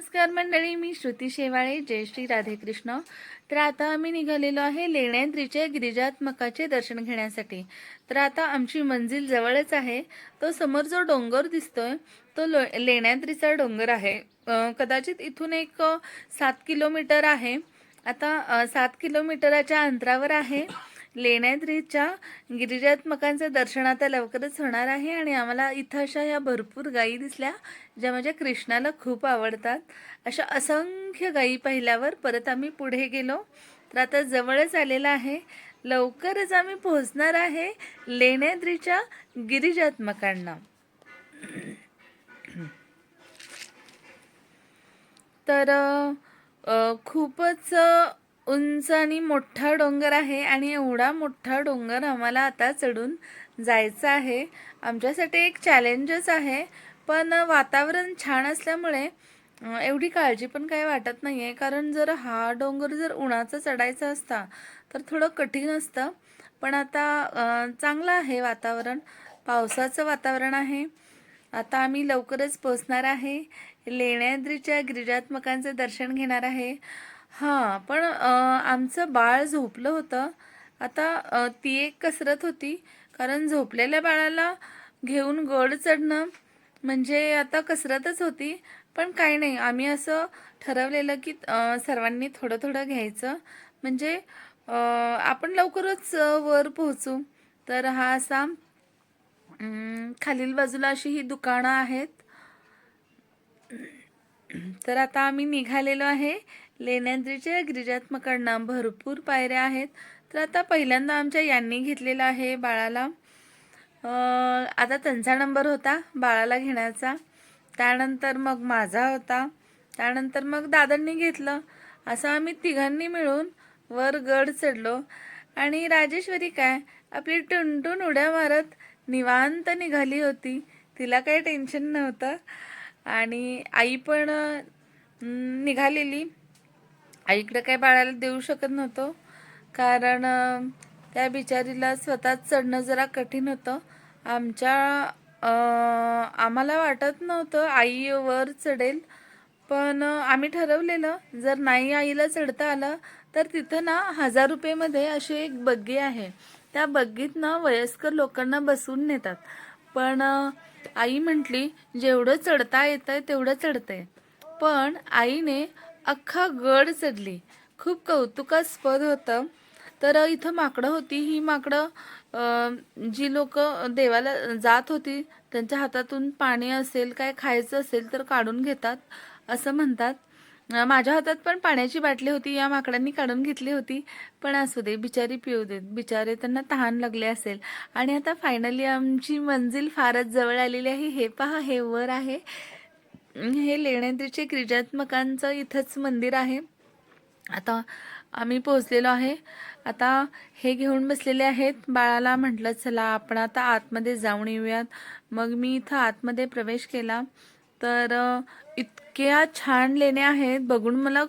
नमस्कार मंडळी मी श्रुती शेवाळे जय श्री राधेकृष्ण. तर आता आम्ही निघालेलो आहे लेण्याद्रीच्या गिरिजात्मकाचे दर्शन घेण्यासाठी. तर आता आमची मंजिल जवळच आहे. तो समोर जो डोंगर दिसतोय तो लो लेण्याद्रीचा डोंगर आहे. कदाचित इथून एक सात किलोमीटर आहे. आता सात किलोमीटराच्या अंतरावर आहे. लेण्याद्रीच्या गिरिजात्मकांचं दर्शन आता लवकरच होणार आहे आणि आम्हाला इथं अशा ह्या भरपूर गायी दिसल्या ज्या माझ्या कृष्णाला खूप आवडतात. अशा असंख्य गायी पाहिल्यावर परत आम्ही पुढे गेलो. तर आता जवळच आलेला आहे. लवकरच आम्ही पोहोचणार आहे लेण्याद्रीच्या गिरिजात्मकांना. तर खूपच उंच आणि मोठा डोंगर आहे आणि एवढा मोठा डोंगर आम्हाला आता चढून जायचं आहे. आमच्यासाठी एक चॅलेंजच आहे. पण वातावरण छान असल्यामुळे एवढी काळजी पण काही वाटत नाही आहे कारण जर हा डोंगर जर उन्हाचा चढायचा असता तर थोडं कठीण असतं. पण आता चांगलं आहे वातावरण. पावसाचं वातावरण आहे. आता आम्ही लवकरच पोचणार आहे. लेण्याद्रीच्या गिरिजात्मकांचं दर्शन घेणार आहे. हां पण अ, आमचं बाळ झोपलं होतं. आता अ, ती एक कसरत होती. कारण झोपलेल्या बाळाला घेऊन गड चढणं म्हणजे आता कसरतच होती. पण काही नाही आम्ही असं ठरवलेलं की अ, सर्वांनी थोडं थोडं घ्यायचं. म्हणजे अ, आपण लवकरच अ, वर पोहोचू. तर हा असा अं, खालील बाजूला अशी ही दुकानं आहेत. तर आता आम्ही निघालेलो आहे. लेण्याद्रीच्या गिरिजात्मकांना भरपूर पायऱ्या आहेत. तर आता पहिल्यांदा आमच्या यांनी घेतलेला आहे बाळाला. आता त्यांचा नंबर होता बाळाला घेण्याचा. त्यानंतर मग माझा होता. त्यानंतर मग दादांनी घेतलं. असं आम्ही तिघांनी मिळून वर गड चढलो. आणि राजेश्वरी काय आपली टुनटुन उड्या मारत निवांत निघाली होती. तिला काही टेन्शन नव्हतं. आणि आई पण निघालेली. आईकडे काही बाळाला देऊ शकत नव्हतो. कारण त्या बिचारीला स्वतःच चढणं जरा कठीण होतं. आमच्या आम्हाला वाटत नव्हतं आई वर चढेल. पण आम्ही ठरवलेलं जर नाही आईला चढता आलं तर तिथं ना हजार रुपयेमध्ये अशी एक बग्गी आहे. त्या बग्गीत ना वयस्कर लोकांना बसून नेतात. पण आई म्हटली जेवढं चढता येतं तेवढं चढतंय. पण आईने अख्खा गड चढली खूप कौतुकास्पद होतं. तर इथं माकडं होती. ही माकडं जी लोक देवाला जात होती त्यांच्या हातातून पाणी असेल काय खायचं असेल तर काढून घेतात असं म्हणतात. माझ्या हातात पण पाण्याची बाटली होती. या माकडांनी काढून घेतली होती. पण असू दे बिचारी पिऊ देत. बिचारे त्यांना तहान लागले असेल. आणि आता फायनली आमची मंजिल फारच जवळ आलेली आहे. हे पहा हे वर आहे. हे लेण्याद्रीचे गिरिजात्मकांचं इथंच मंदिर आहे. आता आम्ही पोहोचलेलो आहे. आता हे घेऊन बसलेले आहेत. बाळाला म्हटलं चला आपण आता आतमध्ये जाऊन येऊयात. मग मी इथं आतमध्ये प्रवेश केला. तर इतक्या छान लेण्या आहेत. बघून मला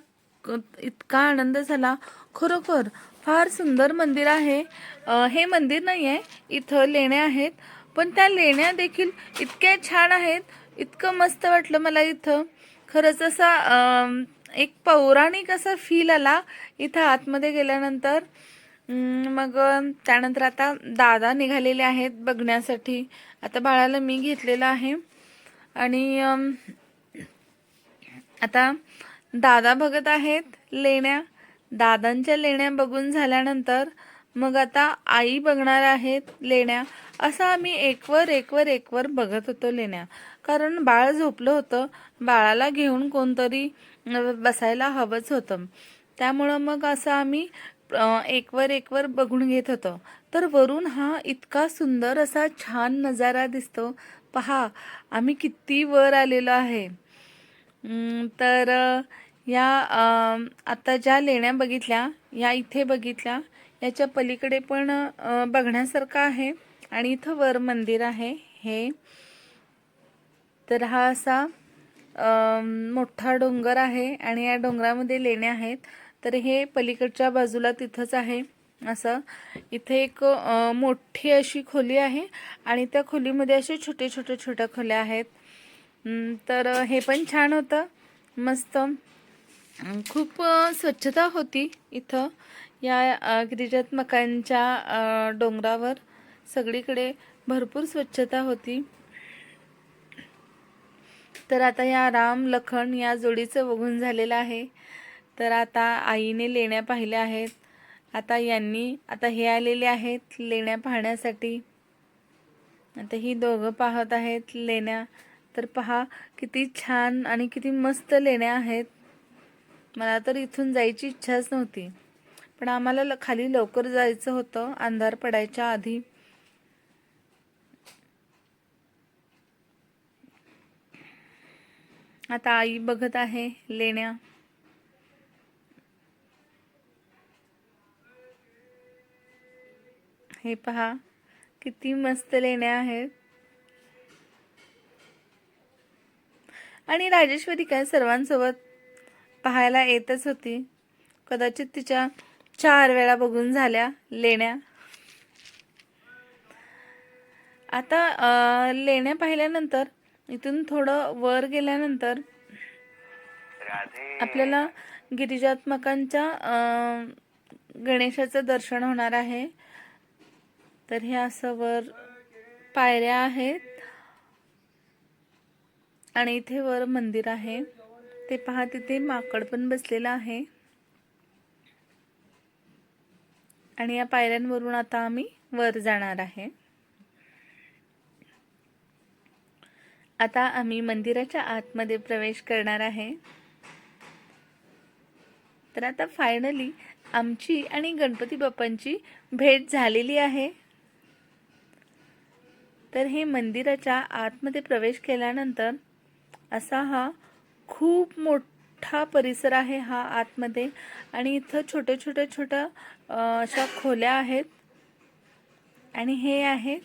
इतका आनंद झाला. खरोखर फार सुंदर मंदिर आहे. हे मंदिर नाही आहे इथं लेण्या आहेत. पण त्या लेण्या देखील इतक्या छान आहेत. इतकं मस्त वाटलं मला इथं. खरंच असा एक पौराणिक असा फील आला इथं आतमध्ये गेल्यानंतर. मग त्यानंतर आता दादा निघालेले आहेत बघण्यासाठी. आता बाळाला मी घेतलेलं आहे. आणि आता दादा बघत आहेत लेण्या. दादांच्या लेण्या बघून झाल्यानंतर मग आता आई बघणार आहेत लेण्या. असं आम्ही एकवर एकवर एकवर बघत होतो लेण्या. कारण बाळ झोपलं होतं. बाळाला घेऊन कोणतरी बसायला हवंच होतं. त्यामुळं मग असं आम्ही एकवर एकवर बघून घेत होतो. तर वरून हा इतका सुंदर असा छान नजारा दिसतो. पहा आम्ही किती वर आलेलो आहे. तर या आता ज्या लेण्या बघितल्या या इथे बघितल्या याच्या पलीकडे पण बघण्यासारखं आहे. आणि इथं वर मंदिर आहे हे. तर हा असा मोठा डोंगर आहे आणि या डोंगरामध्ये लेण्या आहेत. तर हे पलीकडच्या बाजूला तिथंच आहे. असं इथे एक मोठी अशी खोली आहे. आणि त्या खोलीमध्ये असे छोटे छोटे छोट्या खोल्या आहेत. तर हे पण छान होतं. मस्त. खूप स्वच्छता होती इथं. या गिरिजात्मकांच्या डोंगरावर सगळीकडे भरपूर स्वच्छता होती. तर आता या राम लखन या जोडीचं बघून झालेलं आहे. तर आता आईने लेण्या पाहिल्या आहेत. आता यांनी आता हे आलेले आहेत लेण्या पाहण्यासाठी. आता ही दोघं पाहत आहेत लेण्या. तर पहा किती छान आणि किती मस्त लेण्या आहेत. मला तर इथून जायची इच्छाच नव्हती. पण आम्हाला खाली लवकर जायचं होतं. अंधार पडायच्या आधी. आता आई बघत आहे लेण्या. हे पहा किती मस्त लेण्या आहेत. आणि राजेश्वरी काय सर्वांसोबत पाहायला येतच होती. कदाचित तिच्या चार वेळा बघून झाल्या लेण्या. आता लेण्या पाहिल्यानंतर इथून थोडं वर गेल्यानंतर आपल्याला गिरिजात्मकांच्या गणेशाचं दर्शन होणार आहे. तर हे असं वर पायऱ्या आहेत. आणि इथे वर मंदिर आहे. ते पहा तिथे माकड पण बसलेलं आहे. आणि या पायऱ्यांवरून आता आम्ही वर जाणार आहे. आता आम्ही मंदिराच्या आतमध्ये प्रवेश करणार आहे. तर आता फायनली आमची आणि गणपती बाप्पांची भेट झालेली आहे. तर हे मंदिराच्या आतमध्ये प्रवेश केल्यानंतर असा हा खूप मोठा मोठा परिसर आहे हा आतमध्ये. आणि इथं छोट्या छोट्या छोट्या अशा खोल्या आहेत. आणि हे आहे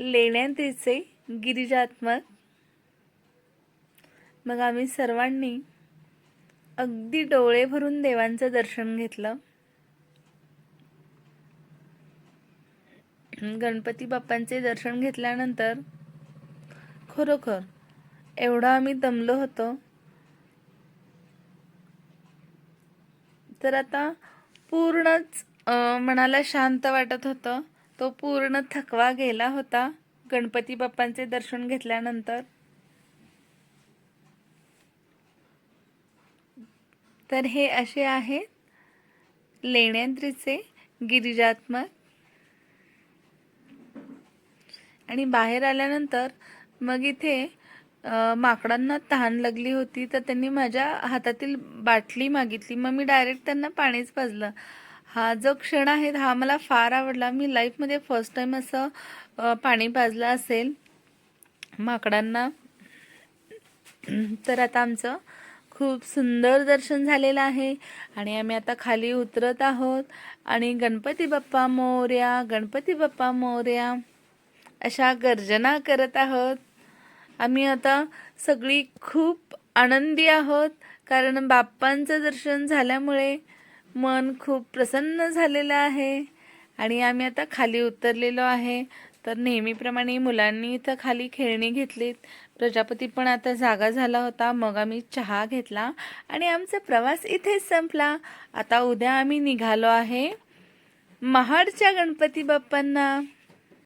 लेण्यांतीचे गिरिजात्मक. मग आम्ही सर्वांनी अगदी डोळे भरून देवांचं दर्शन घेतलं. गणपती बाप्पांचे दर्शन घेतल्यानंतर खरोखर एवढं आम्ही दमलो होतो. तर आता पूर्णच मनाला शांत वाटत होतं. तो पूर्ण थकवा गेला होता. गणपती बाप्पांचे दर्शन घेतल्यानंतर. तर हे असे आहेत लेण्यांद्रीचे गिरिजात्मक. आणि बाहेर आल्यानंतर मग इथे माकडांना तहान लागली होती तर त्यांनी माझ्या हातातील बाटली मागितली. मग मी डायरेक्ट त्यांना पाणीच पाजलं. हा जो क्षण आहे हा मला फार आवडला. मी लाईफमध्ये फर्स्ट टाईम असं पाणी पाजलं असेल माकडांना. तर आता आमचं खूप सुंदर दर्शन झालेलं आहे आणि आम्ही आता खाली उतरत आहोत आणि गणपती बाप्पा मोर्या गणपती बाप्पा मोर्या अशा गर्जना करत आहोत. आम्ही आता सगळी खूप आनंदी आहोत कारण बाप्पांचं दर्शन झाल्यामुळे मन खूप प्रसन्न झालेलं आहे आणि आम्ही आता खाली उतरलेलो आहे. तर नेहमीप्रमाणे मुलांनी इथं खाली खेळणी घेतलीत. प्रजापती पण आता जागा झाला होता मग आम्ही चहा घेतला आणि आमचा प्रवास इथेच संपला. आता उद्या आम्ही निघालो आहे महाडच्या गणपती बाप्पांना.